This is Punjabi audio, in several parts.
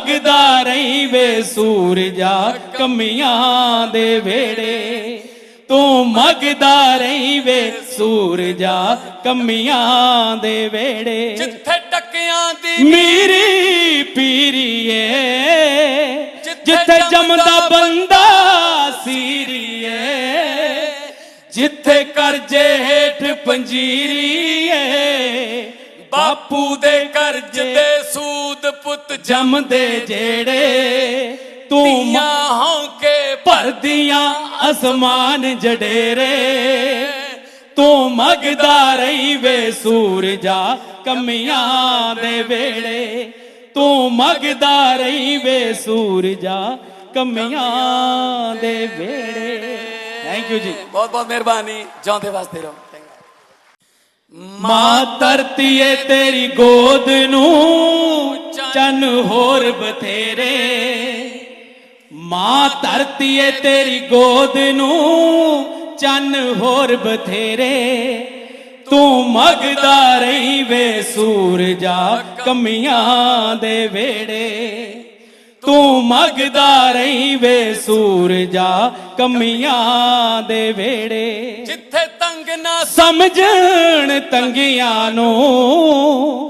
ਤੂੰ ਮਗਦਾ ਰਹੀ ਵੇ ਸੂਰਜਾ ਕਮੀਆਂ ਦੇ ਵੇੜੇ ਤੂੰ ਮਗਦਾ ਰਹੀ ਵੇ ਸੂਰਜਾ ਕਮੀਆਂ ਦੇ ਵੇੜੇ ਜਿੱਥੇ ਟੱਕਿਆਂ ਦੀ ਮੀਰੀ ਪੀਰੀਏ ਜਿੱਥੇ ਜੰਮਦਾ ਬੰਦਾ ਸੀਰੀਏ ਜਿੱਥੇ ਕਰਜੇ ਹੇਠ ਪੰਜੀਰੀਏ। ਬਾਪੂ ਦੇ ਕਰਜ਼ ਦੇ ਸੂਦ ਪੁੱਤ ਜੰਮਦੇ ਜਿਹੜੇ ਤੂੰ ਜੰਮੀਆਂ ਹੌਂਕੇ ਭਰਦੀਆਂ ਅਸਮਾਨ ਜਡੇਰੇ। ਤੂੰ ਮਗਦਾ ਰਹੀ ਵੇ ਸੂਰਜਾ ਕਮੀਆਂ ਦੇ ਵੇੜੇ ਤੂੰ ਮਗਦਾ ਰਹੀ ਵੇ ਸੂਰਜਾ ਕਮੀਆਂ ਦੇ ਵੇੜੇ ਥੈਂਕ ਯੂ ਜੀ। ਬਹੁਤ ਬਹੁਤ ਮਿਹਰਬਾਨੀ। ਜਿਉਂਦੇ ਵਾਸਤੇ ਰਹੋ। ਮਾਂ ਧਰਤੀ ਏ ਤੇਰੀ ਗੋਦ ਨੂੰ ਚੰਨ ਹੋਰ ਬਥੇਰੇ। ਮਾਂ ਧਰਤੀ ਏ ਤੇਰੀ ਗੋਦ ਨੂੰ ਚੰਨ ਹੋਰ ਬਥੇਰੇ। ਤੂੰ ਮਗਦਾ ਰਹੀ ਵੇ ਸੂਰਜਾ ਕਮੀਆਂ ਦੇ ਵੇੜੇ ਤੂੰ ਮਗਦਾ ਰਹੀ ਵੇ ਸੂਰਜਾ ਕਮੀਆਂ ਦੇ ਵੇੜੇ ਜਿੱਥੇ ਤੰਗ ਨਾ ਸਮਝਣ ਤੰਗੀਆਂ ਨੂੰ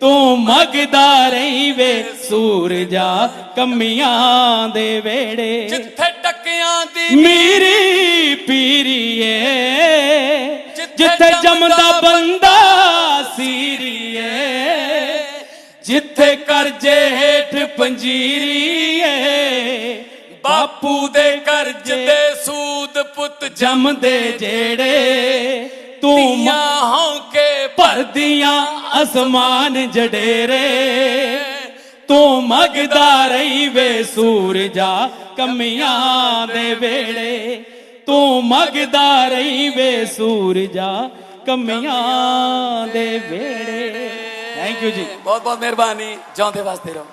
ਤੂੰ ਮਗਦਾ ਰਹੀ ਵੇ ਸੂਰਜਾ ਕਮੀਆਂ ਦੇ ਵੇੜੇ। ਜਿੱਥੇ ਟੱਕਿਆਂ ਦੀ ਮੀਰੀ ਪੀਰੀਏ ਜਿੱਥੇ ਜੰਮਦਾ ਬੰਦਾ ਸੀਰੀਏ ਜਿੱਥੇ ਕਰਜੇ ਹੇਠ ਪੰਜੀਰੀਏ ਬਾਪੂ ਦੇ ਕਰਜ਼ ਦੇ ਸੂਦ ਪੁੱਤ ਜੰਮਦੇ ਜਿਹੜੇ ਤੂੰ ਜੰਮੀਆਂ ਹੌਂਕੇ ਭਰਦੀਆਂ ਅਸਮਾਨ ਜਡੇਰੇ ਤੂੰ ਮਗਦਾ ਰਹੀ ਵੇ ਸੂਰਜਾ, ਕਮੀਆਂ ਦੇ ਵੇੜੇ ਤੂੰ ਮਗਦਾ ਰਹੀ ਵੇ ਸੂਰਜਾ, ਕਮੀਆਂ ਦੇ ਵੇੜੇ ਥੈਂਕ ਯੂ ਜੀ। ਬਹੁਤ ਬਹੁਤ ਮਿਹਰਬਾਨੀ, ਜਿਉਂਦੇ ਵਾਸਤੇ ਰਹੋ।